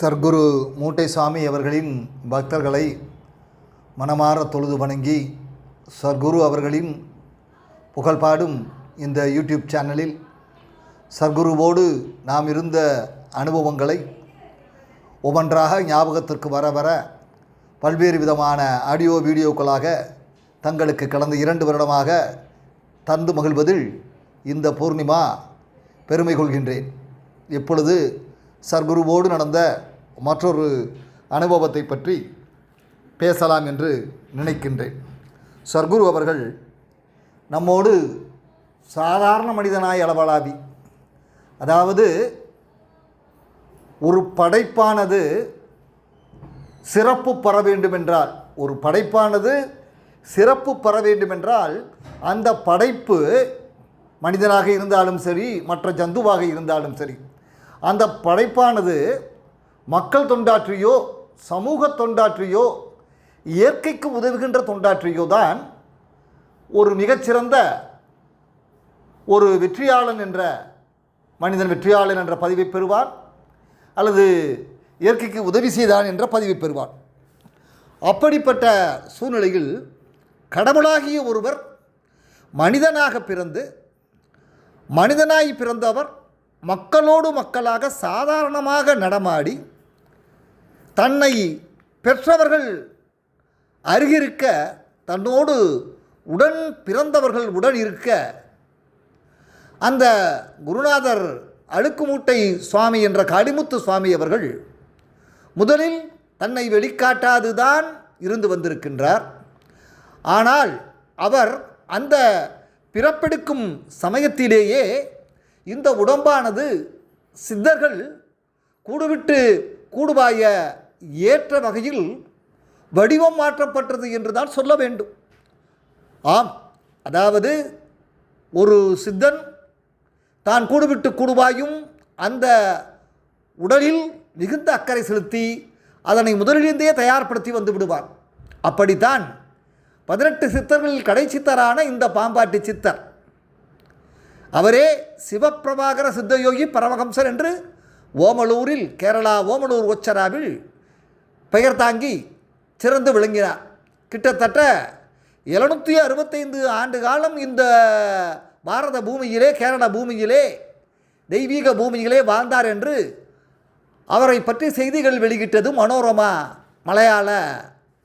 சர்க்குரு மூட்டை சாமி அவர்களின் பக்தர்களை மனமாற தொழுது வணங்கி சர்க்குரு அவர்களின் புகழ்பாடும் இந்த யூடியூப் சேனலில் சர்க்குருவோடு நாம் இருந்த அனுபவங்களை ஒவ்வொன்றாக ஞாபகத்திற்கு வர வர பல்வேறு விதமான ஆடியோ வீடியோக்களாக தங்களுக்கு கடந்த இரண்டு வருடமாக தந்து மகிழ்வதில் இந்த பூர்ணிமா பெருமை கொள்கின்றேன். இப்பொழுது சர்க்குருவோடு நடந்த மற்றொரு அனுபவத்தை பற்றி பேசலாம் என்று நினைக்கின்றேன். சர்க்குரு அவர்கள் நம்மோடு சாதாரண மனிதனாய் அளவலாவி அதாவது ஒரு படைப்பானது சிறப்பு பெற வேண்டுமென்றால் ஒரு படைப்பானது சிறப்பு பெற வேண்டுமென்றால் அந்த படைப்பு மனிதனாக இருந்தாலும் சரி மற்ற ஜந்துவாக இருந்தாலும் சரி அந்த படைப்பானது மக்கள் தொண்டாற்றியோ சமூக தொண்டாற்றியோ இயற்கைக்கு உதவுகின்ற தொண்டாற்றியோ தான் ஒரு மிகச்சிறந்த ஒரு வெற்றியாளன் என்ற மனிதன் வெற்றியாளன் என்ற பதிவை பெறுவார் அல்லது இயற்கைக்கு உதவி செய்தான் என்ற பதிவை பெறுவார் அப்படிப்பட்ட சூழ்நிலையில் கடவுளாகிய ஒருவர் மனிதனாக பிறந்து மனிதனாய் பிறந்தவர் மக்களோடு மக்களாக சாதாரணமாக நடமாடி தன்னை பெற்றவர்கள் அருகிருக்க தன்னோடு உடன் பிறந்தவர்கள் உடன் இருக்க அந்த குருநாதர் அழுக்குமூட்டை சுவாமி என்ற காளிமுத்து சுவாமி அவர்கள் முதலில் தன்னை வெளிக்காட்டாதுதான் இருந்து வந்திருக்கின்றார். ஆனால் அவர் அந்த பிறப்பெடுக்கும் சமயத்திலேயே இந்த உடம்பானது சித்தர்கள் கூடுவிட்டு கூடுவாய ஏற்ற வகையில் வடிவம் மாற்றப்பட்டது என்று தான் சொல்ல வேண்டும். ஆம் அதாவது ஒரு சித்தன் தான் கூடுவிட்டு கூடுவாயும் அந்த உடலில் மிகுந்த அக்கறை செலுத்தி அதனை முதலிலிருந்தே தயார்படுத்தி வந்து விடுவார் அப்படித்தான் பதினெட்டு சித்தர்களில் கடை சித்தரான இந்த பாம்பாட்டி சித்தர் அவரே சிவப்பிரபாகர சித்தயோகி பரமஹம்சர் என்று ஓமலூரில் கேரளா ஓமலூர் ஒச்சராவில் பெயர் தாங்கி சிறந்து விளங்கினார். கிட்டத்தட்ட எழுநூற்றி அறுபத்தைந்து ஆண்டு காலம் இந்த பாரத பூமியிலே கேரள பூமியிலே தெய்வீக பூமியிலே வாழ்ந்தார் என்று அவரை பற்றி செய்திகள் வெளியிட்டது மனோரமா மலையாள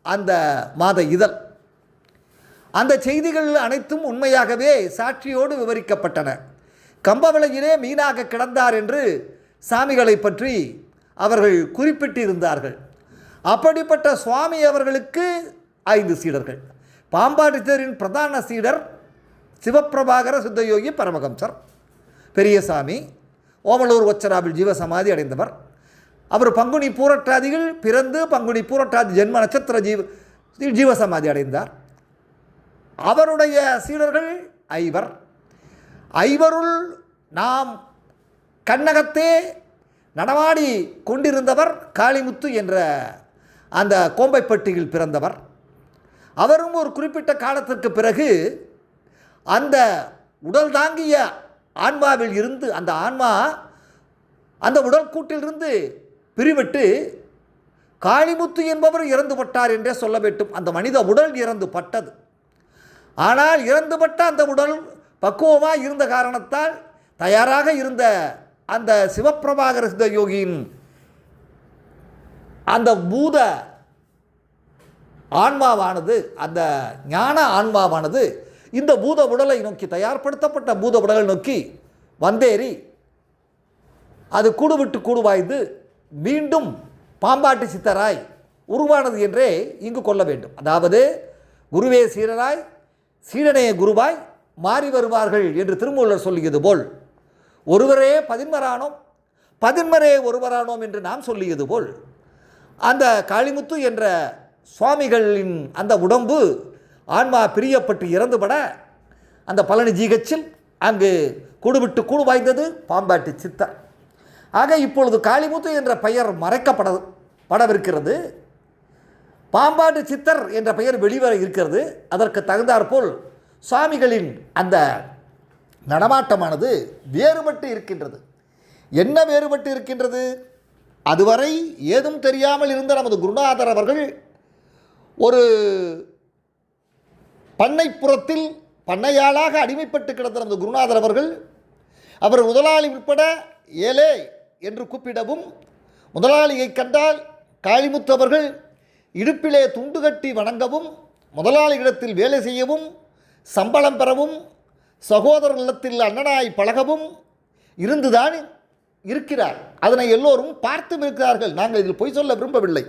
அந்த மாத இதழ். அந்த செய்திகள் அனைத்தும் உண்மையாகவே சாட்சியோடு விவரிக்கப்பட்டன. கம்பவளையிலே மீனாக கிடந்தார் என்று சாமிகளை பற்றி அவர்கள் குறிப்பிட்டிருந்தார்கள். அப்படிப்பட்ட சுவாமி அவர்களுக்கு ஐந்து சீடர்கள். பாம்பாடித்தரின் பிரதான சீடர் சிவப்பிரபாகர சித்தயோகி பரமஹம்சர். பெரியசாமி ஓமலூர் ஒச்சராவில் ஜீவசமாதி அடைந்தவர். அவர் பங்குனி பூரட்டாதிகள் பிறந்து பங்குனி பூரட்டாதி ஜென்ம நட்சத்திர ஜீவ ஜீவசமாதி அடைந்தார். அவருடைய சீடர்கள் ஐவர். ஐவருள் நாம் கண்ணகத்தே நடமாடி கொண்டிருந்தவர் காளிமுத்து என்ற அந்த கோம்பைப்பட்டியில் பிறந்தவர். அவரும் ஒரு குறிப்பிட்ட காலத்திற்கு பிறகு அந்த உடல் தாங்கிய ஆன்மாவில் இருந்து அந்த ஆன்மா அந்த உடல் கூட்டிலிருந்து பிரிவிட்டு காளிமுத்து என்பவர் இறந்து பட்டார் என்றே சொல்ல வேண்டும். அந்த மனித உடல் இறந்து பட்டது. ஆனால் இறந்துபட்ட அந்த உடல் பக்குவமாக இருந்த காரணத்தால் தயாராக இருந்த அந்த சிவப்பிரபாகர சித்த யோகியின் அந்த பூத ஆன்மாவானது அந்த ஞான ஆன்மாவானது இந்த பூத உடலை நோக்கி தயார்படுத்தப்பட்ட பூத உடலை நோக்கி வந்தேறி அது கூடுவிட்டு கூடுவாய்ந்து மீண்டும் பாம்பாட்டு சித்தராய் உருவானது என்றே இங்கு கொள்ள வேண்டும். அதாவது குருவே சீரராய் சீடனே குருவாய் மாறி வருவார்கள் என்று திருமூலர் சொல்லியது போல் ஒருவரே பதின்மரானோம் பதின்மரே ஒருவரானோம் என்று நாம் சொல்லியது போல் அந்த காளிமுத்து என்ற சுவாமிகளின் அந்த உடம்பு ஆன்மா பிரியப்பட்டு இறந்துபட அந்த பழனி ஜீகச்சில் அங்கு கூடுவிட்டு கூடு வாய்ந்தது பாம்பாட்டி சித்தர். ஆக இப்பொழுது காளிமுத்து என்ற பெயர் மறைக்கப்பட படவிருக்கிறது. பாம்பாட்டு சித்தர் என்ற பெயர் வெளிவர இருக்கிறது. அதற்கு தகுந்தாற்போல் சுவாமிகளின் அந்த நடமாட்டமானது வேறுபட்டு இருக்கின்றது. என்ன வேறுபட்டு இருக்கின்றது? அதுவரை ஏதும் தெரியாமல் இருந்த நமது குருநாதர் அவர்கள் ஒரு பண்ணைப்புறத்தில் பண்ணையாளாக அடிமைப்பட்டு கிடந்த நமது குருநாதர் அவர்கள் அவர் முதலாளி உட்பட ஏலே என்று கூப்பிடவும் முதலாளியை கண்டால் காளிமுத்து அவர்கள் இடுப்பிலே துண்டு கட்டி வணங்கவும் முதலாளியிடத்தில் வேலை செய்யவும் சம்பளம் பெறவும் சகோதரர் இல்லத்தில் அண்ணனாய் பழகவும் இருந்துதான் இருக்கிறார். அதனை எல்லோரும் பார்த்தும் இருக்கிறார்கள். நாங்கள் இதில் பொய் சொல்ல விரும்பவில்லை.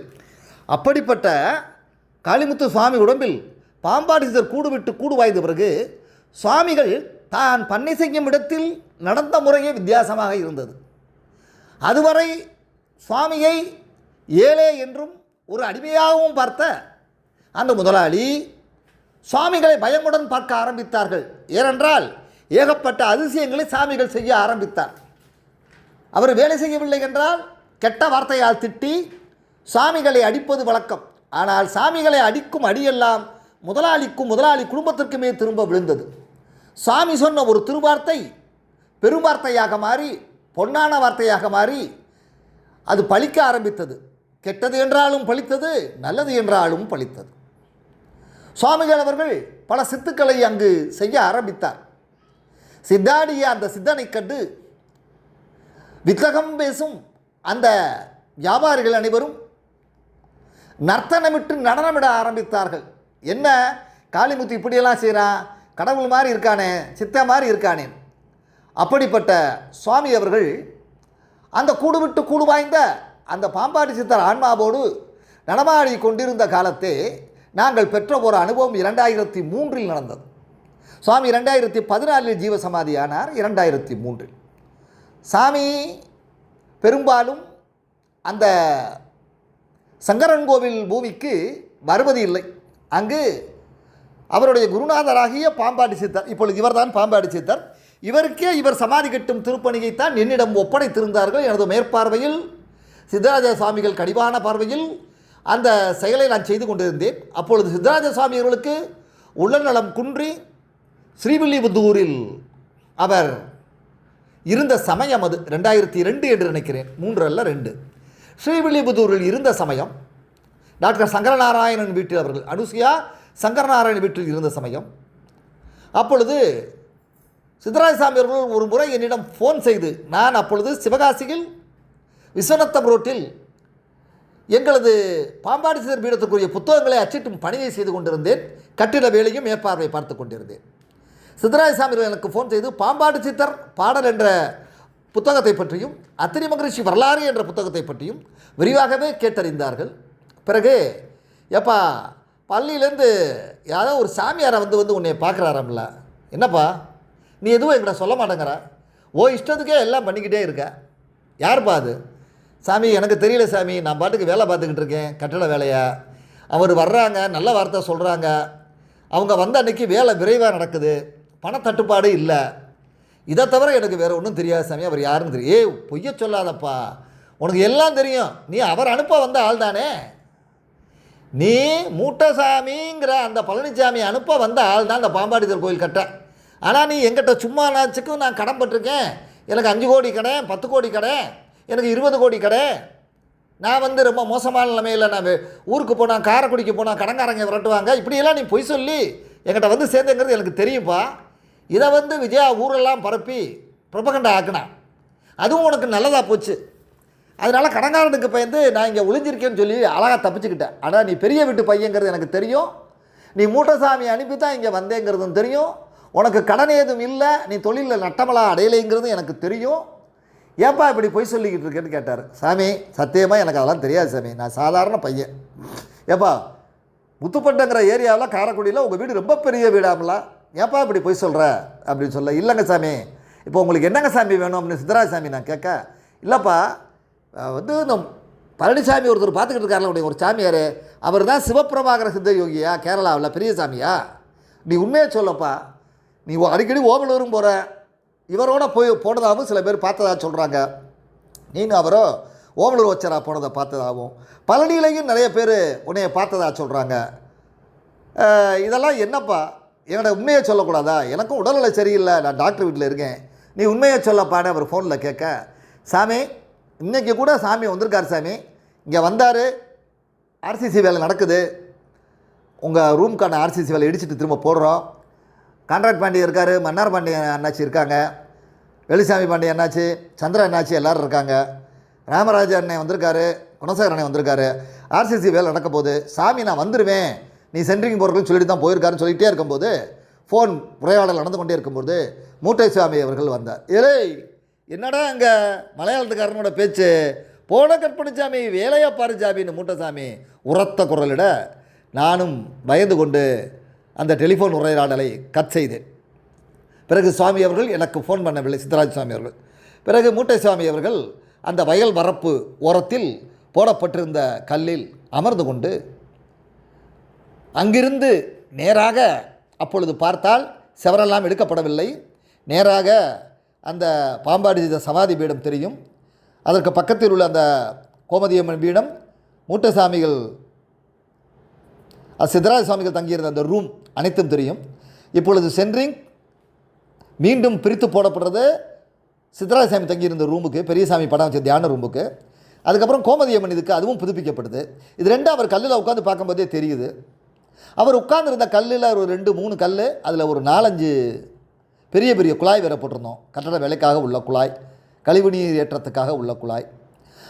அப்படிப்பட்ட காளிமுத்து சுவாமி உடம்பில் பாம்பாடி சித்தர் கூடு விட்டு கூடு வாய்ந்த பிறகு சுவாமிகள் தான் பண்ணை செய்யும் இடத்தில் நடந்த முறையே வித்தியாசமாக இருந்தது. அதுவரை சுவாமியை ஏழே என்றும் ஒரு அடிமையாகவும் பார்த்த அந்த முதலாளி சுவாமிகளை பயமுடன் பார்க்க ஆரம்பித்தார்கள். ஏனென்றால் ஏகப்பட்ட அதிசயங்களை சாமிகள் செய்ய ஆரம்பித்தார். அவர் வேலை செய்யவில்லை என்றால் கெட்ட வார்த்தையால் திட்டி சாமிகளை அடிப்பது வழக்கம். ஆனால் சாமிகளை அடிக்கும் அடியெல்லாம் முதலாளிக்கும் முதலாளி குடும்பத்திற்குமே திரும்ப விழுந்தது. சாமி சொன்ன ஒரு திருவார்த்தை பெருவார்த்தையாக மாறி பொன்னான வார்த்தையாக மாறி அது பழிக்க ஆரம்பித்தது. கெட்டது என்றாலும் பழித்தது நல்லது என்றாலும் பழித்தது. சுவாமிகள் அவர்கள் பல சித்துக்களை அங்கு செய்ய ஆரம்பித்தார். சித்தாடிய அந்த சித்தனை கண்டு வித்தகம் பேசும் அந்த வியாபாரிகள் அனைவரும் நர்த்தனமிட்டு நடனமிட ஆரம்பித்தார்கள். என்ன காளிமுத்து இப்படியெல்லாம் செய்கிறான் கடவுள் மாதிரி இருக்கானே சித்த மாதிரி இருக்கானே? அப்படிப்பட்ட சுவாமி அவர்கள் அந்த கூடு விட்டு கூடு வாய்ந்த அந்த பாம்பாட்டி சித்தர் ஆன்மாவோடு நடமாடி கொண்டிருந்த காலத்தே நாங்கள் பெற்ற ஒரு அனுபவம் இரண்டாயிரத்தி மூன்றில் நடந்தது. சுவாமி இரண்டாயிரத்தி பதினாலில் ஜீவசமாதியானார் இரண்டாயிரத்தி மூன்றில். சாமி பெரும்பாலும் அந்த சங்கரன்கோவில் பூமிக்கு வருவது இல்லை. அங்கு அவருடைய குருநாதராகிய பாம்பாடி சித்தர் இப்பொழுது இவர்தான் பாம்பாடி சித்தர் இவருக்கே இவர் சமாதி கட்டும் திருப்பணியைத்தான் என்னிடம் ஒப்படைத்திருந்தார்கள் எனது மேற்பார்வையில் சித்தராஜ சுவாமிகள் கடிவான பார்வையில் அந்த செயலை நான் செய்து கொண்டிருந்தேன். அப்பொழுது சித்தராஜ சுவாமி அவர்களுக்கு உடல்நலம் குன்றி ஸ்ரீவில்லிபுத்தூரில் அவர் இருந்த சமயம் அது ரெண்டாயிரத்தி ரெண்டு என்று நினைக்கிறேன். மூன்று அல்ல ரெண்டு. ஸ்ரீவில்லிபுத்தூரில் இருந்த சமயம் டாக்டர் சங்கரநாராயணன் வீட்டில் அவர்கள் அனுசியா சங்கரநாராயணன் வீட்டில் இருந்த சமயம். அப்பொழுது சித்தராஜசாமி அவர்கள் ஒரு முறை என்னிடம் ஃபோன் செய்து நான் அப்பொழுது சிவகாசியில் விஸ்வநாத்தம் ரோட்டில் எங்களது பாம்பாடி சிதர் பீடத்துக்குரிய புத்தகங்களை அச்சிட்டும் பணியை செய்து கொண்டிருந்தேன். கட்டிட வேலையும் மேற்பார்வை பார்த்து கொண்டிருந்தேன். சித்தராயசாமி எனக்கு ஃபோன் செய்து பாம்பாடு சித்தர் பாடல் என்ற புத்தகத்தை பற்றியும் அத்திரி மகரிஷி வரலாறு என்ற புத்தகத்தை பற்றியும் விரிவாகவே கேட்டறிந்தார்கள். பிறகு எப்பா பள்ளியிலேருந்து யாரோ ஒரு சாமியாரை வந்து வந்து உன்னை பார்க்குறாராம்ல? என்னப்பா நீ எதுவும் எங்களை சொல்ல மாட்டேங்கிற? ஓ இஷ்டத்துக்கே எல்லாம் பண்ணிக்கிட்டே இருக்க. யார்ப்பா அது? சாமி எனக்கு தெரியல சாமி நான் பாட்டுக்கு வேலை பார்த்துக்கிட்டு இருக்கேன் கட்டட வேலையை? அவர் வர்றாங்க நல்ல வார்த்தை சொல்கிறாங்க அவங்க வந்த அன்னைக்கு வேலை விரைவாக நடக்குது பணத்தட்டுப்பாடு இல்லை. இதை தவிர எனக்கு வேறு ஒன்றும் தெரியாது சாமி அவர் யாருன்னு தெரியும். ஏய் பொய்ய சொல்லாதப்பா. உனக்கு எல்லாம் தெரியும். நீ அவர் அனுப்ப வந்த ஆள் தானே? நீ மூட்டசாமிங்கிற அந்த பழனிசாமி அனுப்ப வந்த ஆள் தான் அந்த பாம்பாடிதர் கோயில் கட்ட. ஆனால் நீ எங்கிட்ட சும்மா நாச்சுக்கும் நான் கடன் பட்டிருக்கேன். எனக்கு அஞ்சு கோடி கடை பத்து கோடி கடை எனக்கு இருபது கோடி கடை. நான் வந்து ரொம்ப மோசமான நிலைமையில் நான் ஊருக்கு போனால் காரைக்குடிக்கு போனால் கடங்காரங்க விரட்டுவாங்க. இப்படியெல்லாம் நீ பொய் சொல்லி என்கிட்ட வந்து சேர்ந்தங்கிறது எனக்கு தெரியும்ப்பா இதை வந்து விஜயா ஊரெல்லாம் பரப்பி பிரபகண்டா ஆக்கினான் அதுவும் உனக்கு நல்லதாக போச்சு. அதனால் கடங்காரனுக்கு பயந்து நான் இங்கே ஒளிஞ்சிருக்கேன்னு சொல்லி அழகாக தப்பிச்சுக்கிட்டேன். ஆனால் நீ பெரிய வீட்டு பையங்கிறது எனக்கு தெரியும். நீ மூட்டசாமி அனுப்பி தான் இங்கே வந்தேங்கிறதும் தெரியும். உனக்கு கடன் ஏதும் இல்லை நீ தொழிலில் நட்டமலா அடையலைங்கிறதும் எனக்கு தெரியும். ஏப்பா இப்படி பொய் சொல்லிக்கிட்டு இருக்கேன்னு கேட்டார். சாமி சத்தியமாக எனக்கு அதெல்லாம் தெரியாது சாமி. நான் சாதாரண பையன். ஏப்பா முத்துப்பட்டங்கிற ஏரியாவில் காரைக்குடியில் உங்கள் வீடு ரொம்ப பெரிய வீடாமலாம் ஏப்பா இப்படி பொய் சொல்கிற அப்படின்னு சொல்ல இல்லைங்க சாமி. இப்போ உங்களுக்கு என்னங்க சாமி வேணும் அப்படின்னு சித்தராஜ சாமி நான் கேட்க இல்லைப்பா வந்து இந்த பழனிசாமி ஒருத்தர் பார்த்துக்கிட்டு இருக்காருல உடைய ஒரு சாமியார். அவர் தான் சிவபிரபாகர சித்த யோகியா கேரளாவில் பெரிய சாமியா? நீ உண்மையை சொல்லப்பா. நீ அடிக்கடி ஓமலூரும் போகிற இவரோட போய் போனதாகவும் சில பேர் பார்த்ததாக சொல்கிறாங்க நீங்கள் அவரோ ஓமலூர் வச்சரா போனதை பார்த்ததாகவும் பழனியிலையும் நிறைய பேர் உன்னைய பார்த்ததாக சொல்கிறாங்க இதெல்லாம் என்னப்பா? என்னோட உண்மையை சொல்லக்கூடாதா? எனக்கும் உடல்நிலை சரியில்லை நான் டாக்டர் வீட்டில் இருக்கேன். நீ உண்மையை சொல்லப்பான்னு அவர் ஃபோனில் கேட்க சாமி இன்றைக்கி கூட சாமி வந்திருக்கார் சாமி. இங்கே வந்தார். ஆர்சிசி வேலை நடக்குது. உங்கள் ரூம்க்கான ஆர்சிசி வேலை இடிச்சிட்டு திரும்ப போடுறோம். கான்ட்ராக்ட் பாண்டியன் இருக்கார் மன்னார் பாண்டியன் அண்ணாச்சி இருக்காங்க வெளிசாமி பாண்டியன் அண்ணாச்சி சந்திர அண்ணாச்சி எல்லோரும் இருக்காங்க. ராமராஜ அண்ணன் வந்திருக்காரு குணசேகர் அண்ணன் வந்திருக்காரு. ஆர்சிசி வேலை நடக்க போகுது. சாமி நான் வந்துடுவேன் நீ சென்ட்ரிங் போகிறதுன்னு சொல்லிட்டு தான் போயிருக்காருன்னு சொல்லிகிட்டே இருக்கும்போது ஃபோன் உரையாடல் நடந்து கொண்டே இருக்கும்போது மூட்டை சுவாமி அவர்கள் வந்தார். ஏய் என்னடா அங்கே மலையாளத்துக்காரனோட பேச்சு? போன கற்பனைச்சாமி வேலையா பாரு சாமின்னு மூட்டைசாமி உரத்த குரலிட நானும் பயந்து கொண்டு அந்த டெலிஃபோன் உரையாடலை கட் செய்தேன் பிறகு சுவாமி அவர்கள் எனக்கு ஃபோன் பண்ணவில்லை சித்தராஜ் சுவாமி அவர்கள். பிறகு மூட்டை சுவாமி அவர்கள் அந்த வயல் வரப்பு ஓரத்தில் போடப்பட்டிருந்த கல்லில் அமர்ந்து கொண்டு அங்கிருந்து நேராக அப்பொழுது பார்த்தால் செவரெல்லாம் எடுக்கப்படவில்லை. நேராக அந்த பாம்பாடி செய்த சமாதி பீடம் தெரியும். அதற்கு பக்கத்தில் உள்ள அந்த கோமதியம்மன் பீடம் மூட்டசாமிகள் சித்தராஜ சுவாமிகள் தங்கியிருந்த அந்த ரூம் அனைத்தும் தெரியும். இப்பொழுது சென்ட்ரிங் மீண்டும் பிரித்து போடப்படுறது சித்தராஜசாமி தங்கியிருந்த ரூமுக்கு பெரியசாமி படம் வச்ச தியான ரூமுக்கு அதுக்கப்புறம் கோமதியம்மன் இதுக்கு அதுவும் புதுப்பிக்கப்படுது. இது ரெண்டும் அவர் கல்லில் உட்காந்து பார்க்கும்போதே தெரியுது. அவர் உட்காந்துருந்த கல்லில் ஒரு ரெண்டு மூணு கல் அதில் ஒரு நாலஞ்சு பெரிய பெரிய குழாய் வேற போட்டிருந்தோம். கட்டட வேலைக்காக உள்ள குழாய் கழிவுநீர் ஏற்றத்துக்காக உள்ள குழாய்.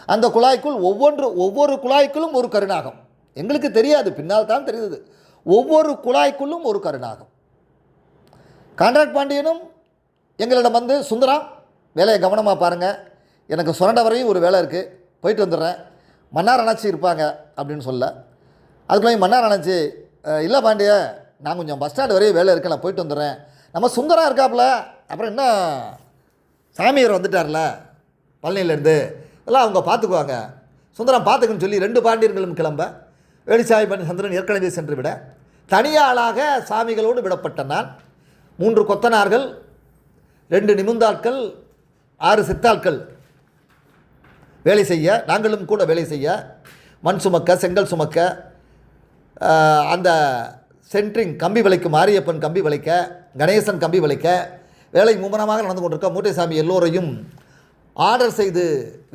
அந்த குழாய்க்குள் ஒவ்வொன்று ஒவ்வொரு குழாய்க்குள்ளும் ஒரு கருணாகம். எங்களுக்கு தெரியாது பின்னால் தான் தெரியுது ஒவ்வொரு குழாய்க்குள்ளும் ஒரு கருணாகம். கான்ட்ராக்ட் பாண்டியனும் எங்களிடம் வந்து சுந்தரா வேலையை கவனமாக பாருங்கள் எனக்கு சுரண்ட வரையும் ஒரு வேலை இருக்குது போயிட்டு வந்துடுறேன். மன்னார் அணைச்சி இருப்பாங்க அப்படின்னு சொல்ல. அதுக்குள்ளே மன்னார் அணைச்சி இல்லை பாண்டிய நான் கொஞ்சம் பஸ் ஸ்டாண்டு வரையும் வேலை இருக்கு. நான் போயிட்டு வந்துடுறேன். நம்ம சுந்தரம் இருக்காப்புல. அப்புறம் என்ன? சாமியார் வந்துட்டார்ல பழனியிலேருந்து. எல்லாம் அவங்க பார்த்துக்குவாங்க. சுந்தரம் பார்த்துக்குன்னு சொல்லி ரெண்டு பாண்டியர்களும் கிளம்ப. வேலுசாமி பண்ணி சந்திரன் ஏற்கனவே சென்று விட தனியாளாக சாமிகளோடு விடப்பட்ட நான் மூன்று கொத்தனார்கள் ரெண்டு நிமிந்தாட்கள் ஆறு சித்தாட்கள் வேலை செய்ய நாங்களும் கூட வேலை செய்ய மண் சுமக்க செங்கல் சுமக்க அந்த சென்ட்ரிங் கம்பி விலைக்கு மாரியப்பன் கம்பி விலைக்க கணேசன் கம்பி விலைக்க வேலை மும்முரமாக நடந்து கொண்டிருக்க மூட்டைசாமி எல்லோரையும் ஆர்டர் செய்து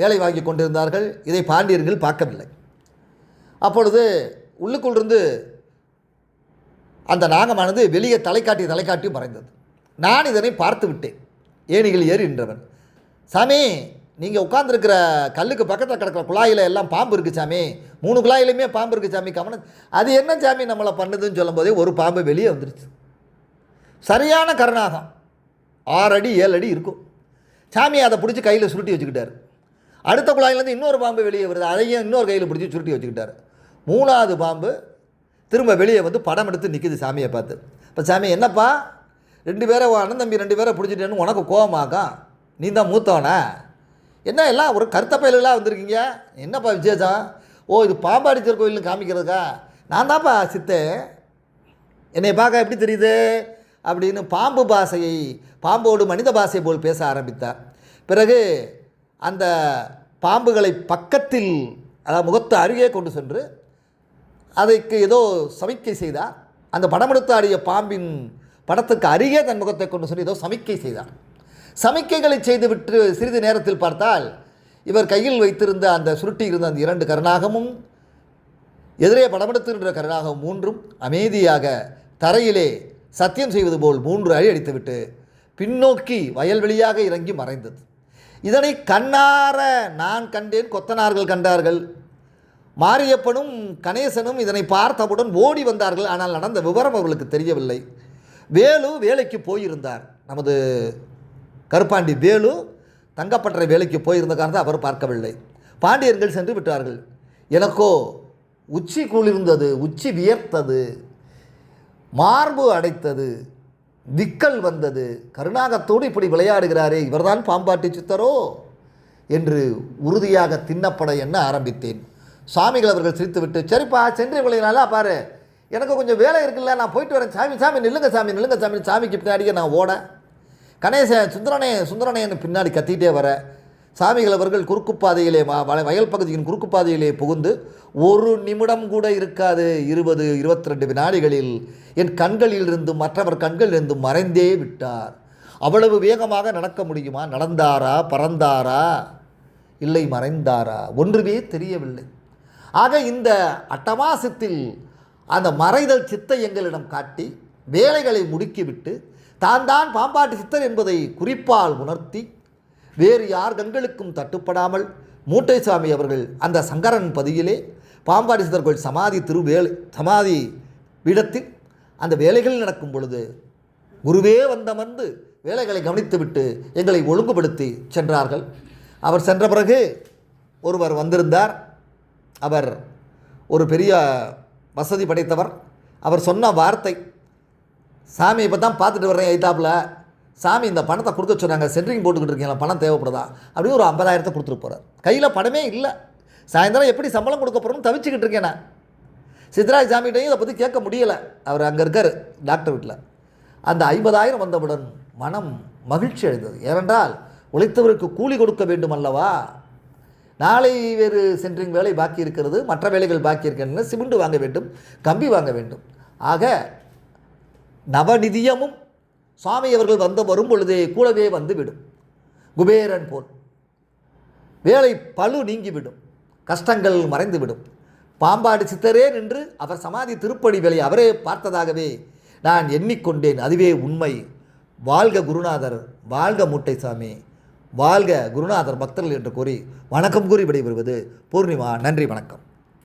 வேலை வாங்கி கொண்டிருந்தார்கள். இதை பாண்டியர்கள் பார்க்கவில்லை. அப்பொழுது உள்ளுக்குள்ளிருந்து அந்த நாகமானது வெளியே தலைக்காட்டி தலைக்காட்டி மறைந்தது. நான் இதனை பார்த்து விட்டேன். ஏணிகள் ஏறுகின்றவன் சாமி நீங்கள் உட்காந்துருக்கிற கல்லுக்கு பக்கத்தில் கிடக்கிற குழாயில் எல்லாம் பாம்பு இருக்குது சாமி. மூணு குழாயிலையுமே பாம்பு இருக்குது சாமி கவனம். அது என்ன சாமி நம்மளை பண்ணுதுன்னு சொல்லும்போதே ஒரு பாம்பு வெளியே வந்துருச்சு. சரியான கருணாகம். ஆறு அடி ஏழு அடி இருக்கும். சாமி அதை பிடிச்சி கையில் சுருட்டி வச்சுக்கிட்டாரு. அடுத்த குழாயிலேருந்து இன்னொரு பாம்பு வெளியே வருது அதையும் இன்னொரு கையில் பிடிச்சி சுருட்டி வச்சுக்கிட்டாரு. மூணாவது பாம்பு திரும்ப வெளியே வந்து படம் எடுத்து நிற்கிது சாமியை பார்த்து. இப்போ சாமி என்னப்பா? ரெண்டு பேரை அண்ணன் தம்பி ரெண்டு பேரை பிடிச்சிட்டேன்னு உனக்கு கோவமாக்கா நீ தான் மூத்தவனா? என்ன எல்லாம் ஒரு கருத்த பயலுகளாக வந்திருக்கீங்க? என்னப்பா விசேஷம்? ஓ இது பாம்பாடிச்சர் கோயில்னு காமிக்கிறதுக்கா? நான் தான்ப்பா சித்தே என்னை பார்க்க எப்படி தெரியுது? அப்படின்னு பாம்பு பாஷையை பாம்போடு மனித பாஷை போல் பேச ஆரம்பித்தார். பிறகு அந்த பாம்புகளை பக்கத்தில் அதாவது முகத்து அருகே கொண்டு சென்று அதைக்கு ஏதோ சமிக்கை செய்தார். அந்த படமெடுத்து ஆடிய பாம்பின் படத்துக்கு அருகே தன் முகத்தை கொண்டு சொல்லி ஏதோ சமிக்கை செய்தார். சமிக்கைகளை செய்துவிட்டு சிறிது நேரத்தில் பார்த்தால் இவர் கையில் வைத்திருந்த அந்த சுருட்டி இருந்த அந்த இரண்டு கருணாகமும் எதிரே படமெடுத்துகின்ற கருணாகம் மூன்றும் அமைதியாக தரையிலே சத்தியம் செய்வது போல் மூன்று அடி அடித்துவிட்டு பின்னோக்கி வயல்வெளியாக இறங்கி மறைந்தது. இதனை கண்ணார நான் கண்டேன் கொத்தனார்கள் கண்டார்கள். மாரியப்பனும் கணேசனும் இதனை பார்த்தவுடன் ஓடி வந்தார்கள். ஆனால் நடந்த விவரம் அவர்களுக்கு தெரியவில்லை. வேலு வேலைக்கு போயிருந்தார். நமது கருப்பாண்டி வேலு தங்கப்பட்டறை வேலைக்கு போயிருந்த காரணத்தை அவர் பார்க்கவில்லை. பாண்டியர்கள் சென்று விட்டார்கள். எனக்கோ உச்சி குளிர்ந்தது உச்சி வியர்த்தது மார்பு அடைத்தது திக்கல் வந்தது. கருணாகத்தோடு இப்படி விளையாடுகிறாரே இவர்தான் பாம்பாட்டி சித்தரோ? என்று உறுதியாக தின்னப்பட எண்ண ஆரம்பித்தேன். சாமிகள் அவர்கள் சிரித்துவிட்டு சரிப்பா சென்று விளையினாலா பாரு. எனக்கு கொஞ்சம் வேலை இருக்குல்ல நான் போயிட்டு வரேன். சாமி சாமி நில்லுங்க சாமி நில்லுங்க சாமி சாமிக்கு பின்னாடியே நான் ஓட. கணேசன் சுந்தரனே சுந்தரனேன்னு பின்னாடி கத்திக்கிட்டே வர. சாமிகள் அவர்கள் குறுக்கு பாதையிலே வ- வயல் பகுதியின் குறுக்கு பாதையிலே புகுந்து ஒரு நிமிடம் கூட இருக்காது. இருபது இருபத்தி ரெண்டு வினாடிகளில் என் கண்களிலிருந்து மற்றவர் கண்களிலிருந்து மறைந்தே விட்டார். அவ்வளவு வேகமாக நடக்க முடியுமா? நடந்தாரா? பறந்தாரா? இல்லை மறைந்தாரா? ஒன்றுமே தெரியவில்லை. ஆக இந்த அட்டமாசத்தில் அந்த மறைதல் சித்தை எங்களிடம் காட்டி வேலைகளை முடுக்கிவிட்டு தான் தான் பாம்பாட்டு சித்தர் என்பதை குறிப்பால் உணர்த்தி வேறு யார் கண்களுக்கும் தட்டுப்படாமல் மூட்டைசாமி அவர்கள் அந்த சங்கரன் பதியிலே பாம்பாடி கோயில் சமாதி திருவேலை சமாதி பீடத்தில் அந்த வேலைகள் நடக்கும் பொழுது குருவே வந்தமர்ந்து வேலைகளை கவனித்துவிட்டு எங்களை ஒழுங்குபடுத்தி சென்றார்கள். அவர் சென்ற பிறகு ஒருவர் வந்திருந்தார். அவர் ஒரு பெரிய வசதி படைத்தவர். அவர் சொன்ன வார்த்தை சாமி இப்போ தான் பார்த்துட்டு வர்றேன் ஐதாப்பில் சாமி இந்த பணத்தை கொடுக்க சொன்னாங்க சென்ட்ரிங் போட்டுக்கிட்டு இருக்கீங்களா பணம் தேவைப்படுதா? அப்படின்னு ஒரு ஐம்பதாயிரத்தை கொடுத்துட்டு போகிறார் கையில் பணமே இல்லை. சாயந்தரம் எப்படி சம்பளம் கொடுக்க போகிறோம்னு தவிச்சுக்கிட்டு இருக்கேன் நான். சித்தராஜ் சாமிகிட்டையும் இதை பற்றி கேட்க முடியலை. அவர் அங்கே இருக்கார் டாக்டர் வீட்டில் அந்த ஐம்பதாயிரம் வந்தவுடன் மனம் மகிழ்ச்சி அடைந்தது. ஏனென்றால் உழைத்தவருக்கு கூலி கொடுக்க வேண்டும் அல்லவா? நாளை வேறு சென்ட்ரிங் வேலை பாக்கி இருக்கிறது மற்ற வேலைகள் பாக்கி இருக்கின்றன சிமெண்ட் வாங்க வேண்டும் கம்பி வாங்க வேண்டும். ஆக நவநிதியமும் சுவாமி அவர்கள் வந்து வரும் பொழுதே கூடவே வந்துவிடும் குபேரன் போல். வேலை பழு நீங்கிவிடும் கஷ்டங்கள் மறைந்துவிடும் பாம்பாடு சித்தரே நின்று அவர் சமாதி திருப்படி வேலை அவரே பார்த்ததாகவே நான் எண்ணிக்கொண்டேன். அதுவே உண்மை. வாழ்க குருநாதர் வாழ்க மூட்டைசாமி வாழ்க குருநாதர் பக்தர்கள் என்று கூறி வணக்கம் கூறி விடைபெறுவது பூர்ணிமா. நன்றி வணக்கம்.